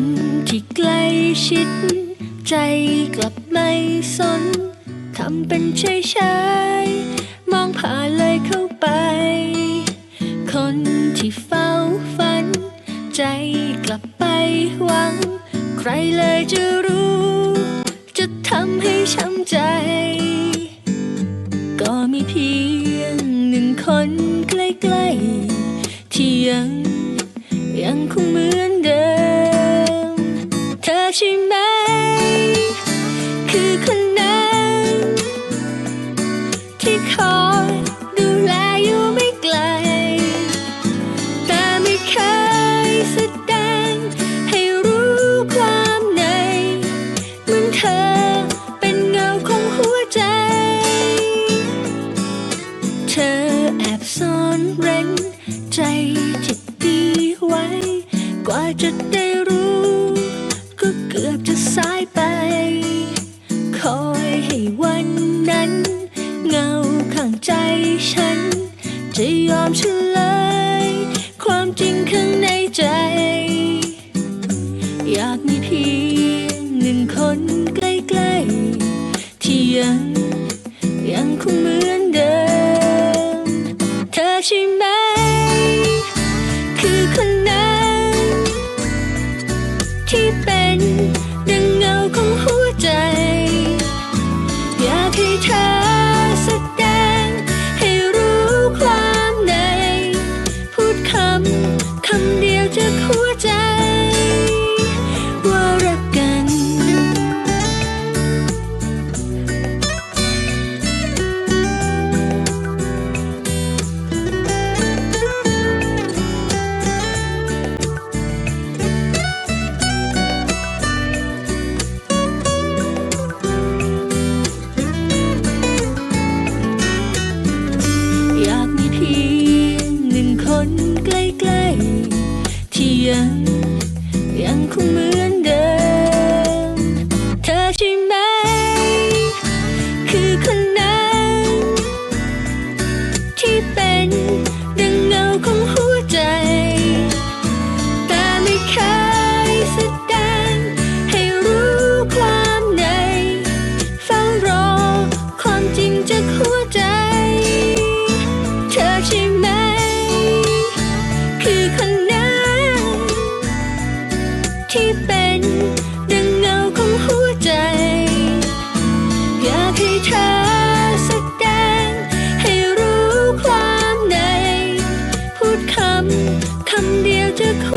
นที่ใกล้ชิด ใจกลับไม่สนทำเป็นเฉยชยๆมองผ่านเลยเข้าไป คนที่เฝ้าฝัน ใจกลับไปหวัง ใครเลยจะรู้ จะทำให้ช้ำใจ ก็มีเพียงหนึ่งคนใกล้ๆที่ยังยังคงมือ ใช่ไหม คือคนนั้น ที่คอยดูแลอยู่ไม่ไกล แต่ไม่เคยแสดงให้รู้ความในเหมือนเธอเป็นเงาของหัวใจ เธอแอบซ่อนเร้นใจจิตดีไว้ กว่าจะได้ จะยอมเฉลย ความจริงข้างในใจ อยากมีเพียงหนึ่งคนใกล้ๆ ที่ยังยังคงเหมือนเดิม เธอใช่ไหม คือคนนั้น ที่เป็น ยังคงเหมือนเดิม 两两相，